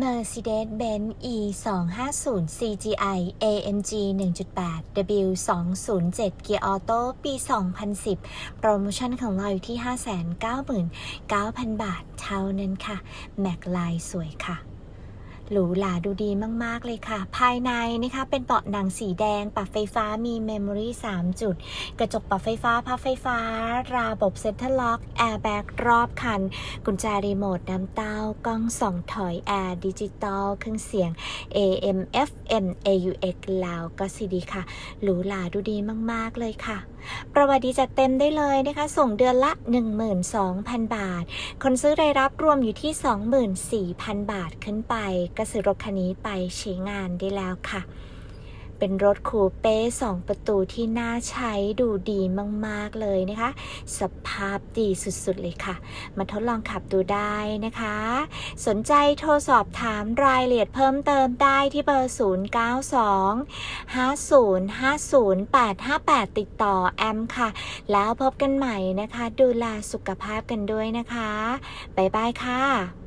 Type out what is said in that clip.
Mercedes-Benz E 2 5 0 CGI AMG 1.8 W 2 0 7 Gear Auto ปี 2010 โปรโมชั่นของเราอยู่ที่ 599,000 บาทเท่านั้นค่ะ แม็กลายสวยค่ะ หรูหราดูดีมาก ๆ เลยค่ะ ภายในนะคะเป็นเบาะหนังสีแดง ปรับไฟฟ้ามีเมมโมรี่3จุด กระจกปรับไฟฟ้าพับไฟฟ้า ระบบเซ็นทรัลล็อก แอร์แบ็กรอบคัน กุญแจรีโมทน้ำเต้ากล้องส่องถอย แอร์ดิจิตอลเครื่องเสียง AM FM AUX แล้วก็ CD ค่ะ หรูหราดูดีมาก ๆ เลยค่ะ ประวัติีจัดเต็มได้เลยนะคะ ส่งเดือนละ 12,000 บาท คนซื้อรายรับรวมอยู่ที่ 24,000 บาทขึ้นไปก็ซื้อรถคันนี้ไปใช้งานได้แล้วค่ะ เป็นรถคูเป้2ประตูที่น่าใช้ดูดีมาก ๆ เลยนะคะ สภาพดีสุด ๆ เลยค่ะ มาทดลองขับดูได้นะคะ สนใจโทรสอบถามรายละเอียดเพิ่มเติมได้ที่เบอร์ 092 5050 858 ติดต่อแอมค่ะ แล้วพบกันใหม่นะคะ ดูแลสุขภาพกันด้วยนะคะ บ๊ายบายค่ะ